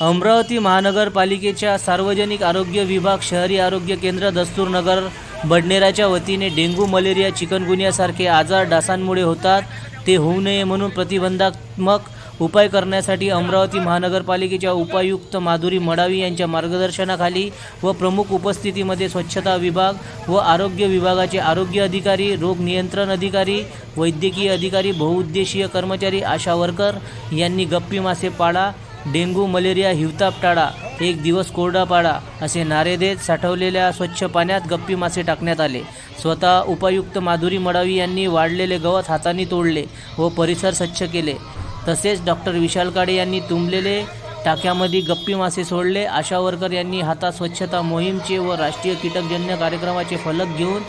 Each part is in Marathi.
अमरावती महानगरपालिकेच्या सार्वजनिक आरोग्य विभाग शहरी आरोग्य केंद्र दस्तूरनगर बडनेराच्या वतीने डेंग्यू मलेरिया चिकनगुनियासारखे आजार डासांमुळे होतात. ते होऊ नये म्हणून प्रतिबंधात्मक उपाय करण्यासाठी अमरावती महानगरपालिकेच्या उपायुक्त माधुरी मडावी यांच्या मार्गदर्शनाखाली व प्रमुख उपस्थितीमध्ये स्वच्छता विभाग व आरोग्य विभागाचे आरोग्य अधिकारी रोग नियंत्रण अधिकारी वैद्यकीय अधिकारी बहुउद्देशीय कर्मचारी आशा वर्कर यांनी गप्पी मासे पाळा. डेंगू मलेरिया हिवताप टाळा एक दिवस कोरडा पाडा असे नारे देत साठवलेल्या स्वच्छ पाण्यात गप्पी मासे टाकण्यात आले. स्वतः उपायुक्त माधुरी मडावी यांनी वाढलेले गवत हाताने तोडले व परिसर स्वच्छ केले. तसेच डॉक्टर विशाल काळे यांनी तुंबलेले टाक्यामध्ये गप्पी मासे सोडले. आशा वर्कर यांनी हातात स्वच्छता मोहीमचे व राष्ट्रीय कीटकजन्य कार्यक्रमाचे फलक घेऊन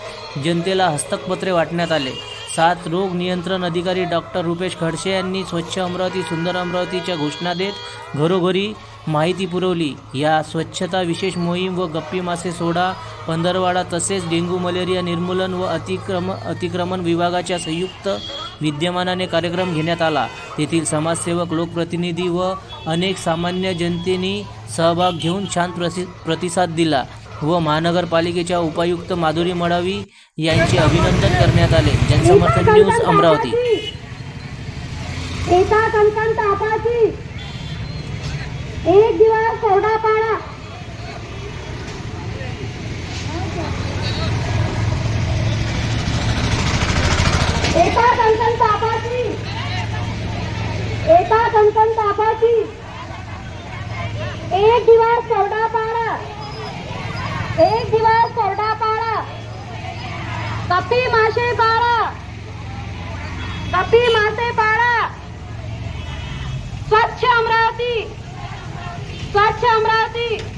जनतेला हस्तकपत्रे वाटण्यात आले. सात रोग नियंत्रण अधिकारी डॉक्टर रुपेश खडसे यांनी स्वच्छ अमरावती सुंदर अमरावतीच्या घोषणा देत घरोघरी माहिती पुरवली. या स्वच्छता विशेष मोहीम व गप्पी मासे सोडा पंधरवाडा तसेच डेंग्यू मलेरिया निर्मूलन व अतिक्रम अतिक्रमण विभागाच्या संयुक्त विद्यमानाने कार्यक्रम घेण्यात आला. तेथील समाजसेवक लोकप्रतिनिधी व अनेक सामान्य जनतेनी सहभाग घेऊन छान प्रसि प्रतिसाद दिला. व महानगरपालिकेच्या उपायुक्त माधुरी मडावी यांचे अभिनंदन करण्यात आले. जनसमर्थन न्यूज अमरावती. एका दिवस कोरडा पाडा. एका कणकण तापाची एका तापाची एक दिवस कोरडा पाडा. एक दिवस कोरडा पाडा कपी मासे पाडा कपी मासे पाडा स्वच्छ अमरावती. स्वच्छ अमरावती.